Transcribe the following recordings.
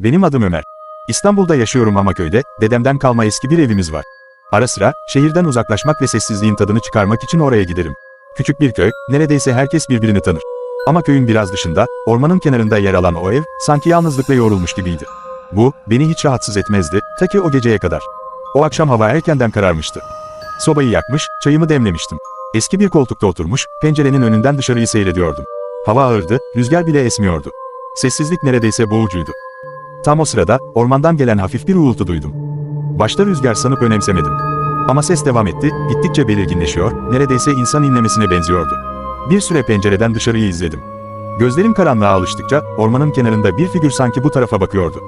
Benim adım Ömer. İstanbul'da yaşıyorum ama köyde, dedemden kalma eski bir evimiz var. Ara sıra, şehirden uzaklaşmak ve sessizliğin tadını çıkarmak için oraya giderim. Küçük bir köy, neredeyse herkes birbirini tanır. Ama köyün biraz dışında, ormanın kenarında yer alan o ev, sanki yalnızlıkla yoğrulmuş gibiydi. Bu, beni hiç rahatsız etmezdi, ta ki o geceye kadar. O akşam hava erkenden kararmıştı. Sobayı yakmış, çayımı demlemiştim. Eski bir koltukta oturmuş, pencerenin önünden dışarıyı seyrediyordum. Hava ağırdı, rüzgar bile esmiyordu. Sessizlik neredeyse boğucuydu. Tam o sırada, ormandan gelen hafif bir uğultu duydum. Başta rüzgar sanıp önemsemedim. Ama ses devam etti, gittikçe belirginleşiyor, neredeyse insan inlemesine benziyordu. Bir süre pencereden dışarıyı izledim. Gözlerim karanlığa alıştıkça, ormanın kenarında bir figür sanki bu tarafa bakıyordu.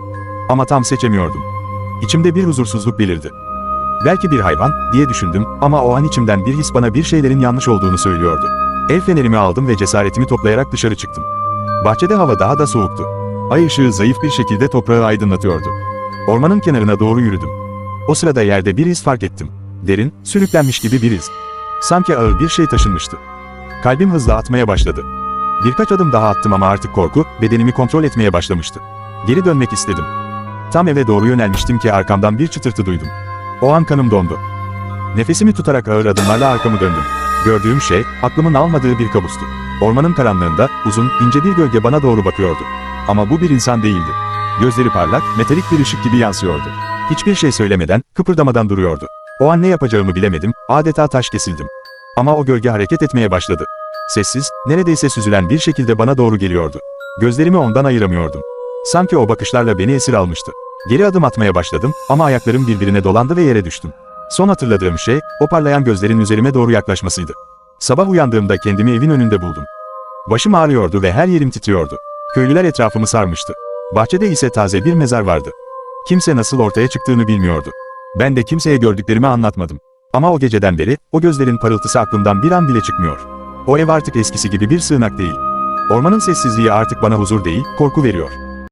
Ama tam seçemiyordum. İçimde bir huzursuzluk belirdi. Belki bir hayvan, diye düşündüm ama o an içimden bir his bana bir şeylerin yanlış olduğunu söylüyordu. El fenerimi aldım ve cesaretimi toplayarak dışarı çıktım. Bahçede hava daha da soğuktu. Ay ışığı zayıf bir şekilde toprağı aydınlatıyordu. Ormanın kenarına doğru yürüdüm. O sırada yerde bir iz fark ettim. Derin, sürüklenmiş gibi bir iz. Sanki ağır bir şey taşınmıştı. Kalbim hızla atmaya başladı. Birkaç adım daha attım ama artık korku, bedenimi kontrol etmeye başlamıştı. Geri dönmek istedim. Tam eve doğru yönelmiştim ki arkamdan bir çıtırtı duydum. O an kanım dondu. Nefesimi tutarak ağır adımlarla arkamı döndüm. Gördüğüm şey, aklımın almadığı bir kabustu. Ormanın karanlığında, uzun, ince bir gölge bana doğru bakıyordu. Ama bu bir insan değildi. Gözleri parlak, metalik bir ışık gibi yansıyordu. Hiçbir şey söylemeden, kıpırdamadan duruyordu. O an ne yapacağımı bilemedim, adeta taş kesildim. Ama o gölge hareket etmeye başladı. Sessiz, neredeyse süzülen bir şekilde bana doğru geliyordu. Gözlerimi ondan ayıramıyordum. Sanki o bakışlarla beni esir almıştı. Geri adım atmaya başladım ama ayaklarım birbirine dolandı ve yere düştüm. Son hatırladığım şey, o parlayan gözlerin üzerime doğru yaklaşmasıydı. Sabah uyandığımda kendimi evin önünde buldum. Başım ağrıyordu ve her yerim titriyordu. Köylüler etrafımı sarmıştı. Bahçede ise taze bir mezar vardı. Kimse nasıl ortaya çıktığını bilmiyordu. Ben de kimseye gördüklerimi anlatmadım. Ama o geceden beri, o gözlerin parıltısı aklımdan bir an bile çıkmıyor. O ev artık eskisi gibi bir sığınak değil. Ormanın sessizliği artık bana huzur değil, korku veriyor.